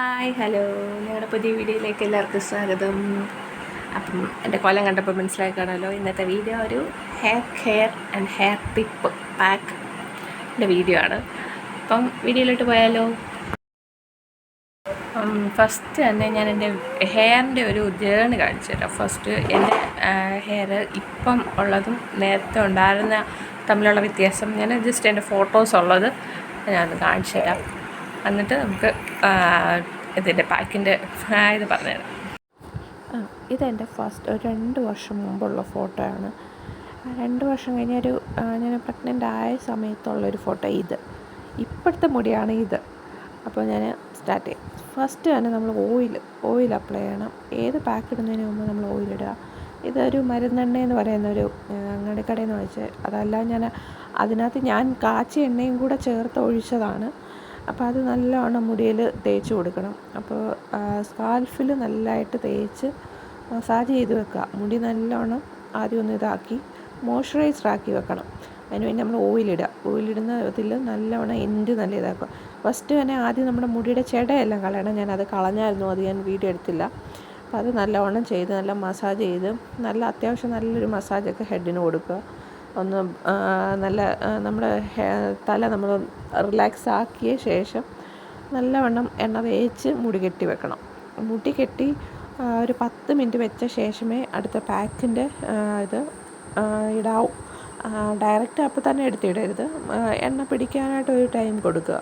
Hi hello. ഞങ്ങളുടെ പുതിയ വീഡിയോയിലേക്ക് എല്ലാവർക്കും സ്വാഗതം. അപ്പം എന്റെ കൊല്ലം കണ്ടപ്പോൾ മനസ്സിലായി കാണുമല്ലോ ഇന്നത്തെ വീഡിയോ ഒരു hair care and hair tip പാക്കിന്റെ video ആണ്. അപ്പം വീഡിയോയിലോട്ട് പോയാലോ? ഫസ്റ്റ് തന്നെ ഞാൻ എന്റെ ഹെയറിന്റെ ഒരു ജേണി കാണിച്ചു തരാം. ഫസ്റ്റ് എന്റെ ഹെയർ ഇപ്പം ഉള്ളതും നേരത്തെ ഉണ്ടായിരുന്ന തമ്മിലുള്ള വ്യത്യാസം. ഞാൻ ജസ്റ്റ് എന്റെ ഫോട്ടോസ് ഉള്ളത് ഞാൻ കാണിച്ചു തരാം. എന്നിട്ട് നമുക്ക് ഇതിന്റെ പാക്കിന്റെ ഇത് പറഞ്ഞുതരാം. ആ ഇതെന്റെ ഫസ്റ്റ് ഒരു രണ്ട് വർഷം മുമ്പുള്ള ഫോട്ടോ ആണ് രണ്ട് വർഷം കഴിഞ്ഞ ഒരു ഞാൻ പ്രഗ്നന്റ് ആയ സമയത്തുള്ളൊരു ഫോട്ടോ ഇത്. ഇപ്പോഴത്തെ മുടിയാണ് ഇത്. അപ്പോൾ ഞാൻ സ്റ്റാർട്ട് ചെയ്യാം. ഫസ്റ്റ് തന്നെ നമ്മൾ ഓയിൽ ഓയിൽ അപ്ലൈ ചെയ്യണം. ഏത് പാക്ക് ഇടുന്നതിന് മുമ്പ് നമ്മൾ ഓയിലിടുക ഇതൊരു മരുന്നെണ്ണ എന്ന് പറയുന്ന ഒരു അങ്ങാടിക്കടയിൽ നിന്ന് വെച്ച് അതല്ല ഞാൻ അതിനകത്ത് ഞാൻ കാച്ചിയ എണ്ണയും കൂടെ ചേർത്ത് ഒഴിച്ചതാണ്. അപ്പോൾ അത് നല്ലവണ്ണം മുടിയിൽ തേച്ച് കൊടുക്കണം. അപ്പോൾ സ്കാൽഫിൽ നല്ലതായിട്ട് തേച്ച് മസാജ് ചെയ്ത് വെക്കുക. മുടി നല്ലവണ്ണം ആദ്യം ഒന്ന് ഇതാക്കി മോയ്സ്ചറൈസ്ഡ് ആക്കി വെക്കണം. അതിന് വേണ്ടി നമ്മൾ ഓയിലിടുക ഓയിലിടുന്ന ഇതിൽ നല്ലവണ്ണം എൻഡ് നല്ല ഇതാക്കുക. ഫസ്റ്റ് തന്നെ ആദ്യം നമ്മുടെ മുടിയുടെ ചെടയെല്ലാം കളയണം. ഞാൻ അത് കളഞ്ഞായിരുന്നു അത് ഞാൻ വീഡിയോ എടുത്തില്ല. അപ്പോൾ അത് നല്ലവണ്ണം ചെയ്ത് നല്ല മസാജ് ചെയ്ത് നല്ല അത്യാവശ്യം നല്ലൊരു മസാജൊക്കെ ഹെഡിന് കൊടുക്കുക. ഒന്ന് നല്ല നമ്മുടെ തല നമ്മൾ റിലാക്സ് ആക്കിയ ശേഷം നല്ലവണ്ണം എണ്ണ തേച്ച് മുടി കെട്ടി വെക്കണം. മുടി കെട്ടി ഒരു പത്ത് മിനിറ്റ് വെച്ച ശേഷമേ അടുത്ത പാക്കിന്റെ ഇത് ഇടാവൂ. ഡയറക്റ്റ് അപ്പോൾ തന്നെ എടുത്തിടരുത്. എണ്ണ പിടിക്കാനായിട്ട് ഒരു ടൈം കൊടുക്കുക.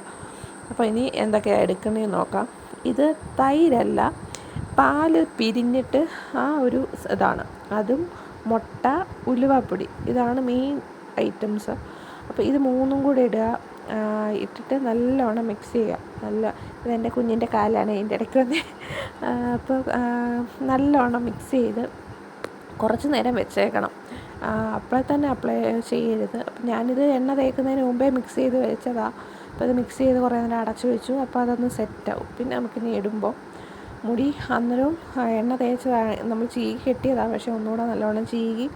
അപ്പോൾ ഇനി എന്തൊക്കെയാണ് എടുക്കണമെന്ന് നോക്കാം. ഇത് തൈരല്ല പാൽ പിരിഞ്ഞിട്ട് ആ ഒരു ഇതാണ്. അതും മുട്ട ഉലുവാപ്പൊടി ഇതാണ് മെയിൻ ഐറ്റംസ് അപ്പോൾ ഇത് മൂന്നും കൂടെ ഇടുക. ഇട്ടിട്ട് നല്ലോണം മിക്സ് ചെയ്യുക. നല്ല ഇതെന്റെ കുഞ്ഞിന്റെ കാലാണ് അതിന്റെ ഇടയ്ക്ക് വന്ന്. അപ്പോൾ നല്ലോണം മിക്സ് ചെയ്ത് കുറച്ച് നേരം വെച്ചേക്കണം. അപ്പോൾ തന്നെ അപ്ലൈ ചെയ്യരുത്. അപ്പം ഞാനിത് എണ്ണ തേക്കുന്നതിന് മുമ്പേ മിക്സ് ചെയ്ത് വെച്ചതാണ് അപ്പോൾ അത് മിക്സ് ചെയ്ത് കുറേ നേരം അടച്ചു വെച്ചു. അപ്പോൾ അതൊന്ന് സെറ്റാവും പിന്നെ നമുക്കിനി ഇടുമ്പോൾ മുടി അന്നേരവും എണ്ണ തേച്ചതാണ്. നമ്മൾ ചീകി കെട്ടിയതാണ്. പക്ഷേ ഒന്നുകൂടെ നല്ലോണം ചീകി.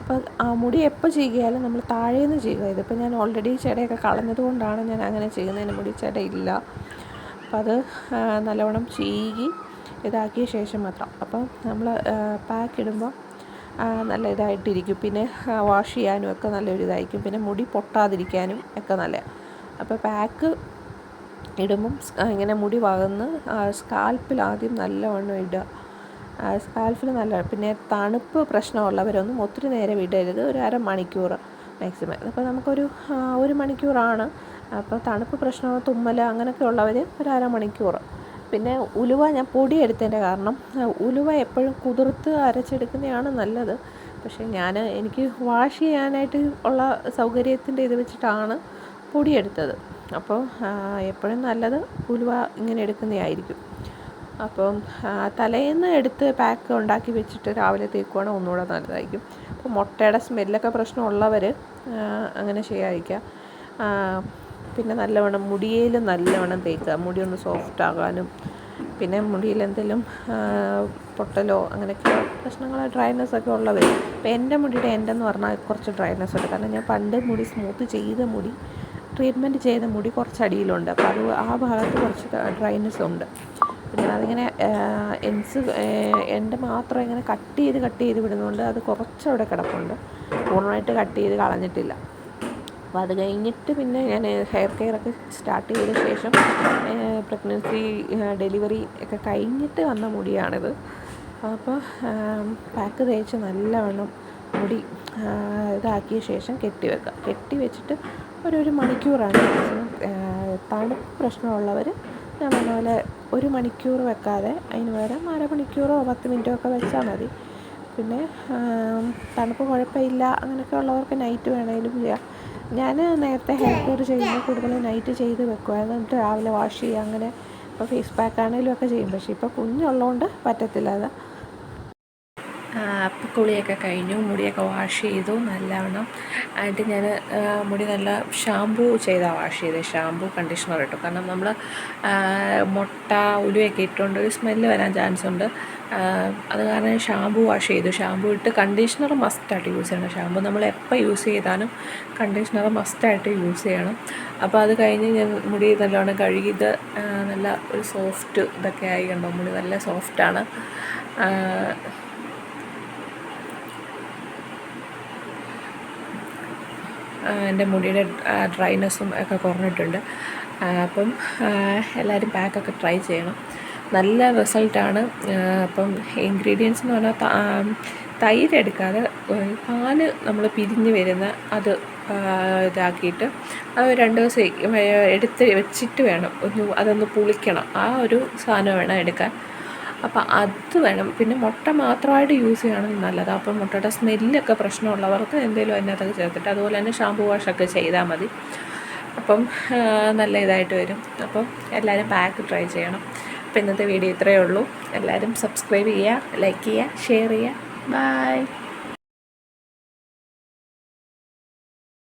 അപ്പോൾ ആ മുടി എപ്പോൾ ചീകിയാലും നമ്മൾ താഴേന്ന് ചെയ്യുക ഇതിപ്പോൾ ഞാൻ ഓൾറെഡി ചെടയൊക്കെ കളഞ്ഞതുകൊണ്ടാണ് ഞാൻ അങ്ങനെ ചെയ്യുന്നതിന് മുടി ചെടയില്ല അപ്പോൾ അത് നല്ലവണ്ണം ചീകി ഇതാക്കിയ ശേഷം മാത്രം. അപ്പം നമ്മൾ പാക്ക് ഇടുമ്പോൾ നല്ല ഇതായിട്ടിരിക്കും. പിന്നെ വാഷ് ചെയ്യാനും ഒക്കെ നല്ലൊരു ഇതായിരിക്കും പിന്നെ മുടി പൊട്ടാതിരിക്കാനും ഒക്കെ നല്ല അപ്പോൾ പാക്ക് ഇടുമ്പം ഇങ്ങനെ മുടി വകന്ന് സ്കാൽപ്പിൽ ആദ്യം നല്ലവണ്ണം ഇടുക. സ്കാൽപ്പിൽ നല്ല പിന്നെ തണുപ്പ് പ്രശ്നമുള്ളവരൊന്നും ഒത്തിരി നേരം ഇടരുത്. ഒരു അര മണിക്കൂർ മാക്സിമം. അപ്പോൾ നമുക്കൊരു ഒരു മണിക്കൂറാണ്. അപ്പോൾ തണുപ്പ് പ്രശ്നം തുമ്മൽ അങ്ങനെയൊക്കെ ഉള്ളവർ ഒരു അരമണിക്കൂർ പിന്നെ ഉലുവ ഞാൻ പൊടി എടുത്തതിന്റെ കാരണം ഉലുവ എപ്പോഴും കുതിർത്ത് അരച്ചെടുക്കുന്നതാണ് നല്ലത്. പക്ഷേ ഞാൻ എനിക്ക് വാഷ് ചെയ്യാനായിട്ട് ഉള്ള സൗകര്യത്തിന്റെ ഇത് വെച്ചിട്ടാണ് പൊടിയെടുത്തത്. അപ്പോൾ എപ്പോഴും നല്ലത് ഉലുവ ഇങ്ങനെ എടുക്കുന്നതായിരിക്കും. അപ്പം തലേന്ന് എടുത്ത് പാക്ക് ഉണ്ടാക്കി വെച്ചിട്ട് രാവിലെ തേക്കുവാണെങ്കിൽ ഒന്നുകൂടെ നല്ലതായിരിക്കും. അപ്പോൾ മുട്ടയുടെ സ്മെല്ലൊക്കെ പ്രശ്നമുള്ളവർ അങ്ങനെ ചെയ്യാതിരിക്കുക. പിന്നെ നല്ലവണ്ണം മുടിയിൽ നല്ലവണ്ണം തേക്കുക. മുടി ഒന്ന് സോഫ്റ്റ് ആകാനും പിന്നെ മുടിയിൽ എന്തെങ്കിലും പൊട്ടലോ അങ്ങനെയൊക്കെ പ്രശ്നങ്ങൾ ഡ്രൈനെസ് ഒക്കെ ഉള്ളവർ അപ്പോൾ എന്റെ മുടിയുടെ എന്റെ എന്ന് പറഞ്ഞാൽ കുറച്ച് ഡ്രൈനെസ് ഉണ്ട്. കാരണം ഞാൻ പണ്ട് മുടി സ്മൂത്ത് ചെയ്ത മുടി ട്രീറ്റ്മെന്റ് ചെയ്ത മുടി കുറച്ച് അടിയിലുണ്ട് അപ്പോൾ അത് ആ ഭാഗത്ത് കുറച്ച് ഡ്രൈനസ് ഉണ്ട്. പിന്നെ അതിങ്ങനെ എൻസ് എന്റെ മാത്രം ഇങ്ങനെ കട്ട് ചെയ്ത് കട്ട് ചെയ്ത് വിടുന്നതുകൊണ്ട് അത് കുറച്ചവിടെ കിടപ്പുണ്ട്. പൂർണമായിട്ട് കട്ട് ചെയ്ത് കളഞ്ഞിട്ടില്ല. അപ്പോൾ അത് കഴിഞ്ഞിട്ട് പിന്നെ ഞാൻ ഹെയർ കെയർ ഒക്കെ സ്റ്റാർട്ട് ചെയ്ത ശേഷം പ്രഗ്നൻസി ഡെലിവറി ഒക്കെ കഴിഞ്ഞിട്ട് വന്ന മുടിയാണിത്. അപ്പോൾ പാക്ക് തേച്ച് നല്ലവണ്ണം മുടി ഇതാക്കിയ ശേഷം കെട്ടി വെക്കുക കെട്ടി വെച്ചിട്ട് ഒരു ഒരു മണിക്കൂറാണ് തണുപ്പ് പ്രശ്നമുള്ളവർ ഞാൻ പറഞ്ഞ പോലെ ഒരു മണിക്കൂർ വെക്കാതെ അതിന് പകരം അരമണിക്കൂറോ പത്ത് മിനിറ്റോ ഒക്കെ വെച്ചാൽ മതി. പിന്നെ തണുപ്പ് കുഴപ്പമില്ല അങ്ങനെയൊക്കെ ഉള്ളവർക്ക് നൈറ്റ് വേണമെങ്കിലും ചെയ്യാം. ഞാൻ നേരത്തെ ഹെയർ കെയർ ചെയ്യുമ്പോൾ കൂടുതലും നൈറ്റ് ചെയ്ത് വെക്കുമായിരുന്നു. എന്നിട്ട് രാവിലെ വാഷ് ചെയ്യുക അങ്ങനെ ഇപ്പോൾ ഫേസ് പാക്ക് ആണെങ്കിലും ഒക്കെ ചെയ്യും. പക്ഷേ ഇപ്പോൾ കുഞ്ഞുള്ളതുകൊണ്ട് പറ്റത്തില്ല അത്. കുളിയൊക്കെ കഴിഞ്ഞു മുടിയൊക്കെ വാഷ് ചെയ്തു നല്ലവണ്ണം. ആയിട്ട് ഞാൻ മുടി നല്ല ഷാമ്പൂ ചെയ്താണ് വാഷ് ചെയ്തത് ഷാമ്പൂ കണ്ടീഷണർ ഇട്ടു. കാരണം നമ്മൾ മുട്ട ഉലുവയൊക്കെ ഇട്ടുകൊണ്ട് ഒരു സ്മെല്ല് വരാൻ ചാൻസ് ഉണ്ട്. അത് കാരണം ഷാമ്പൂ വാഷ് ചെയ്തു. ഷാമ്പൂ ഇട്ട് കണ്ടീഷണർ മസ്റ്റായിട്ട് യൂസ് ചെയ്യണം. ഷാമ്പൂ നമ്മൾ എപ്പോൾ യൂസ് ചെയ്താലും കണ്ടീഷണർ മസ്റ്റായിട്ട് യൂസ് ചെയ്യണം. അപ്പോൾ അത് കഴിഞ്ഞ് ഞാൻ മുടി നല്ലോണം കഴുകിയത് നല്ല ഒരു സോഫ്റ്റ് ഇതൊക്കെ ആയി കണ്ടോ? മുടി നല്ല സോഫ്റ്റാണ് എന്റെ മുടിയുടെ ഡ്രൈനെസ്സും ഒക്കെ കുറഞ്ഞിട്ടുണ്ട്. അപ്പം എല്ലാവരും പാക്കൊക്കെ ട്രൈ ചെയ്യണം. നല്ല റിസൾട്ടാണ് അപ്പം ഇൻഗ്രീഡിയൻസ് എന്ന് പറഞ്ഞാൽ തൈര് എടുക്കാതെ പാൽ നമ്മൾ പിരിഞ്ഞ് വരുന്ന അത് ഇതാക്കിയിട്ട് അത് രണ്ട് ദിവസം എടുത്ത് വെച്ചിട്ട് വേണം. ഒന്ന് അതൊന്ന് പുളിക്കണം. ആ ഒരു സാധനം വേണം എടുക്കാൻ. അപ്പം അത് വേണം. പിന്നെ മുട്ട മാത്രമായിട്ട് യൂസ് ചെയ്യണമെങ്കിൽ നല്ലത്. അപ്പം മുട്ടയുടെ സ്മെല്ലൊക്കെ പ്രശ്നമുള്ളവർക്ക് എന്തെങ്കിലും അതിനകത്തൊക്കെ ചേർത്തിട്ട് അതുപോലെ തന്നെ ഷാമ്പു വാഷൊക്കെ ചെയ്താൽ മതി. അപ്പം നല്ല ഇതായിട്ട് വരും. അപ്പം എല്ലാവരും പാക്ക് ട്രൈ ചെയ്യണം. അപ്പം ഇന്നത്തെ വീഡിയോ ഇത്രയേ ഉള്ളൂ. എല്ലാവരും സബ്സ്ക്രൈബ് ചെയ്യുക ലൈക്ക് ചെയ്യുക ഷെയർ ചെയ്യുക. ബൈ